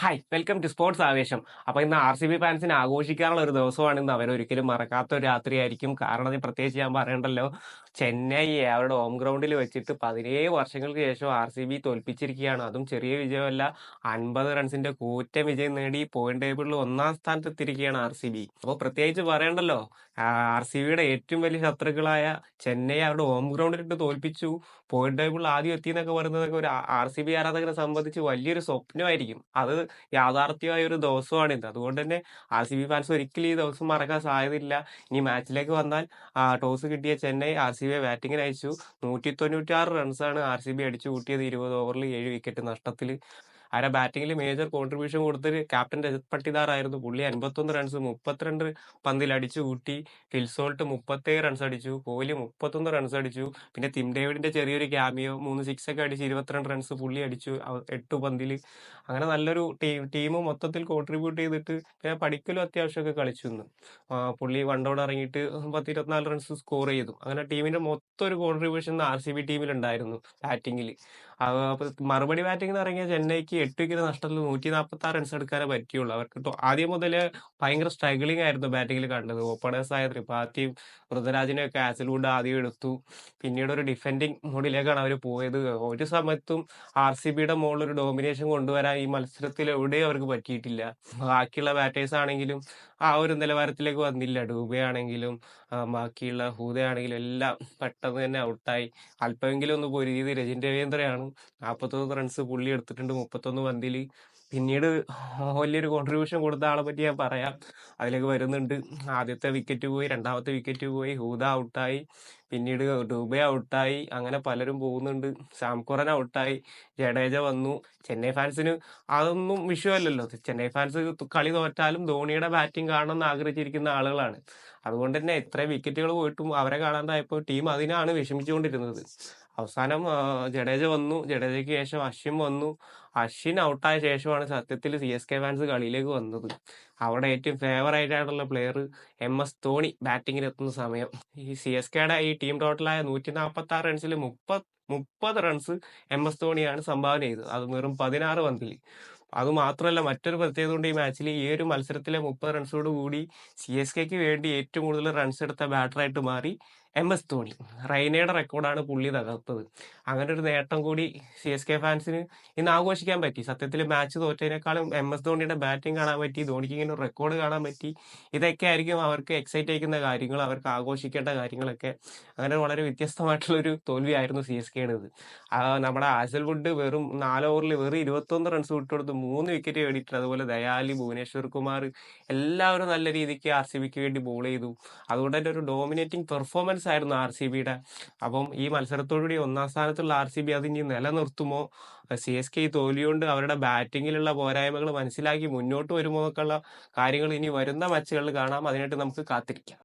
Hi welcome to sports ആവേശം അപ്പോൾ ഇന്ന് ആർ സി ബി ഫാൻസിന് ആഘോഷിക്കാനുള്ള ഒരു ദിവസമാണ് ഇന്ന്. അവരൊരിക്കലും മറക്കാത്ത ഒരു രാത്രിയായിരിക്കും കാരണം പ്രത്യേകിച്ച് ഞാൻ പറയണ്ടല്ലോ ചെന്നൈ അവരുടെ ഹോം ഗ്രൗണ്ടിൽ വെച്ചിട്ട് പതിനേഴ് വർഷങ്ങൾക്ക് ശേഷം ആർ സി ബി തോൽപ്പിച്ചിരിക്കുകയാണ്. അതും ചെറിയ വിജയമല്ല അൻപത് റൺസിന്റെ കൂറ്റൻ വിജയം നേടി പോയിന്റ് ടേബിളിൽ ഒന്നാം സ്ഥാനത്ത് എത്തിയിരിക്കുകയാണ് ആർ സി ബി അപ്പോൾ പ്രത്യേകിച്ച് പറയണ്ടല്ലോ ആർ സി ബിയുടെ ഏറ്റവും വലിയ ശത്രുക്കളായ ചെന്നൈ അവരുടെ ഹോം ഗ്രൗണ്ടിലിട്ട് തോൽപ്പിച്ചു. പോയിന്റ് ടേബിളിൽ ആദ്യം എത്തിയെന്നൊക്കെ പറയുന്നതൊക്കെ ഒരു ആർ സി ബി ആരാധകരെ സംബന്ധിച്ച് വലിയൊരു സ്വപ്നമായിരിക്കും. അത് യാഥാർത്ഥ്യമായ ഒരു ദിവസമാണിത്. അതുകൊണ്ട് തന്നെ ആർ സി ബി ഫാൻസ് ഒരിക്കലും ഈ ദിവസം മറക്കാൻ സാധ്യതയില്ല. ഇനി മാച്ചിലേക്ക് വന്നാൽ ടോസ് കിട്ടിയ ചെന്നൈ ആർ സി ബി ബാറ്റിങ്ങിന് അയച്ചു. നൂറ്റി തൊണ്ണൂറ്റി റൺസാണ് ആർ സി ബി അടിച്ചു കൂട്ടിയത് ഇരുപത് ഓവറിൽ ഏഴ് വിക്കറ്റ് നഷ്ടത്തിൽ ആരെ ബാറ്റിംഗിൽ മേജർ കോൺട്രിബ്യൂഷൻ കൊടുത്തത് ക്യാപ്റ്റൻ രജത് പട്ടിദാർ ആയിരുന്നു. പുള്ളി അൻപത്തൊന്ന് റൺസ് മുപ്പത്തിരണ്ട് പന്തിൽ അടിച്ചു കൂട്ടി. ഫിൽസോൾട്ട് മുപ്പത്തേഴ് റൺസ് അടിച്ചു. കോഹ്ലി മുപ്പത്തൊന്ന് റൺസ് അടിച്ചു. പിന്നെ തിം ഡേവിഡിന്റെ ചെറിയൊരു ക്യാമിയോ മൂന്ന് സിക്സ് ഒക്കെ അടിച്ച് ഇരുപത്തിരണ്ട് റൺസ് പുള്ളി അടിച്ചു. എട്ട് പന്തിൽ അങ്ങനെ നല്ലൊരു ടീം ടീം മൊത്തത്തിൽ കോൺട്രിബ്യൂട്ട് ചെയ്തിട്ട് പിന്നെ പഠിക്കലും അത്യാവശ്യമൊക്കെ കളിച്ചു ഇന്ന്. പുള്ളി വൺ ഡൗൺ ഇറങ്ങിയിട്ട് പത്ത് ഇരുപത്തിനാല് റൺസ് സ്കോർ ചെയ്തു. അങ്ങനെ ടീമിന്റെ മൊത്തം ഒരു കോൺട്രിബ്യൂഷൻ ആർ സി ബി ടീമിലുണ്ടായിരുന്നു ബാറ്റിംഗിൽ മറുപടി ബാറ്റിംഗിന് ഇറങ്ങിയ ചെന്നൈക്ക് എട്ട് വിക്കറ്റ് നഷ്ടത്തിൽ നൂറ്റി നാൽപ്പത്തി ആറ് റൺസ് എടുക്കാനേ പറ്റിയുള്ളൂ അവർക്ക് ആദ്യം മുതൽ ഭയങ്കര സ്ട്രഗിളിംഗ് ആയിരുന്നു ബാറ്റിംഗിൽ കണ്ടത്. ഓപ്പണേഴ്സ് ആയ ത്രിപാഠിയും വൃതരാജിനെ ഒക്കെ ആസിൽവുഡ് ആദ്യം എടുത്തു. പിന്നീട് ഒരു ഡിഫെൻഡിങ് മോഡിലേക്കാണ് അവർ പോയത്. ഒരു സമയത്തും ആർ സി ബിയുടെ മുകളിൽ ഒരു ഡോമിനേഷൻ കൊണ്ടുവരാൻ ഈ മത്സരത്തിൽ എവിടെയും അവർക്ക് പറ്റിയിട്ടില്ല. ബാക്കിയുള്ള ബാറ്റേഴ്സ് ആണെങ്കിലും ആ ഒരു നിലവാരത്തിലേക്ക് വന്നില്ല. ഡൂബയാണെങ്കിലും ബാക്കിയുള്ള ഹൂതയാണെങ്കിലും എല്ലാം പെട്ടെന്ന് തന്നെ ഔട്ടായി അല്പമെങ്കിലും ഒന്ന് പൊരുതിയത് രജിൻ രവീന്ദ്രയാണ്. നാൽപ്പത്തൊന്ന് റൺസ് പുള്ളി എടുത്തിട്ടുണ്ട്. മുപ്പത്തൊന്ന് പന്തിൽ പിന്നീട് വലിയൊരു കോൺട്രിബ്യൂഷൻ കൊടുത്ത ആളെ പറ്റി ഞാൻ പറയാം. അതിലേക്ക് വരുന്നുണ്ട്. ആദ്യത്തെ വിക്കറ്റ് പോയി രണ്ടാമത്തെ വിക്കറ്റ് പോയി ഹൂദ ഔട്ടായി പിന്നീട് ഡൂബെ ഔട്ടായി അങ്ങനെ പലരും പോകുന്നുണ്ട്. സാംകുറൻ ഔട്ടായി ജഡേജ വന്നു. ചെന്നൈ ഫാൻസിന് അതൊന്നും വിഷയമല്ലല്ലോ ചെന്നൈ ഫാൻസ് കളി തോറ്റാലും ധോണിയുടെ ബാറ്റിംഗ് കാണണമെന്ന് ആഗ്രഹിച്ചിരിക്കുന്ന ആളുകളാണ്. അതുകൊണ്ട് തന്നെ എത്ര വിക്കറ്റുകൾ പോയിട്ടും അവരെ കാണാണ്ടായപ്പോൾ ടീം അതിനാണ് വിഷമിച്ചുകൊണ്ടിരുന്നത്. അവസാനം ജഡേജ വന്നു. ജഡേജയ്ക്ക് ശേഷം അശ്വിൻ വന്നു. അശ്വിൻ ഔട്ടായ ശേഷമാണ് സത്യത്തിൽ സി എസ് കെ ഫാൻസ് കളിയിലേക്ക് വന്നത്. അവിടെ ഏറ്റവും ഫേവറേറ്റ് ആയിട്ടുള്ള പ്ലെയർ എം എസ് ധോണി ബാറ്റിങ്ങിൽ എത്തുന്ന സമയം. ഈ സി എസ് കെയുടെ ഈ ടീം ടോട്ടലായ നൂറ്റി നാൽപ്പത്തി ആറ് റൺസിൽ മുപ്പത് മുപ്പത് റൺസ് എം എസ് ധോണിയാണ് സംഭാവന ചെയ്തത്. അത് വെറും പതിനാറ് പന്തിൽ അത് മാത്രമല്ല മറ്റൊരു പ്രത്യേകത കൊണ്ട് ഈ മാച്ചിൽ ഈ ഒരു മത്സരത്തിലെ മുപ്പത് റൺസോട് കൂടി സി എസ് കെക്ക് വേണ്ടി ഏറ്റവും കൂടുതൽ റൺസ് എടുത്ത ബാറ്ററായിട്ട് മാറി എം എസ് ധോണി. റൈനയുടെ റെക്കോർഡാണ് പുള്ളി തകർത്തത്. അങ്ങനെ ഒരു നേട്ടം കൂടി സി എസ് കെ ഫാൻസിന് ഇന്ന് ആഘോഷിക്കാൻ പറ്റി. സത്യത്തിൽ മാച്ച് തോറ്റതിനേക്കാളും എം എസ് ധോണിയുടെ ബാറ്റിംഗ് കാണാൻ പറ്റി ധോണിക്ക് ഇങ്ങനെ ഒരു റെക്കോർഡ് കാണാൻ പറ്റി. ഇതൊക്കെ ആയിരിക്കും അവർക്ക് എക്സൈറ്റ് ആയിക്കുന്ന കാര്യങ്ങൾ അവർക്ക് ആഘോഷിക്കേണ്ട കാര്യങ്ങളൊക്കെ. അങ്ങനെ വളരെ വ്യത്യസ്തമായിട്ടുള്ള ഒരു തോൽവിയായിരുന്നു സി എസ് കെയുടേത്. നമ്മുടെ ആസൽവുഡ് വെറും നാല് ഓവറിൽ വെറും ഇരുപത്തൊന്ന് റൺസ് വിട്ടുകൊടുത്ത് മൂന്ന് വിക്കറ്റ് നേടിയിട്ടുണ്ട്. അതുപോലെ ദയാലി ഭുവനേശ്വർ കുമാർ എല്ലാവരും നല്ല രീതിക്ക് ആർ സി ബിക്ക് വേണ്ടി ബോൾ ചെയ്തു. അതുകൊണ്ട് തന്നെ ഒരു ഡോമിനേറ്റിംഗ് പെർഫോമൻസ് പെർഫോമൻസ് ആയിരുന്നു ആർ സി ബിയുടെ അപ്പം ഈ മത്സരത്തോടുകൂടി ഒന്നാം സ്ഥാനത്തുള്ള ആർ സി ബി അത് ഇനി നിലനിർത്തുമോ? സി എസ് കെ തോൽവിയുണ്ട് അവരുടെ ബാറ്റിങ്ങിലുള്ള പോരായ്മകൾ മനസ്സിലാക്കി മുന്നോട്ട് വരുമോ എന്നൊക്കെയുള്ള കാര്യങ്ങൾ ഇനി വരുന്ന മാച്ചുകളിൽ കാണാം. അതിനായിട്ട് നമുക്ക് കാത്തിരിക്കാം.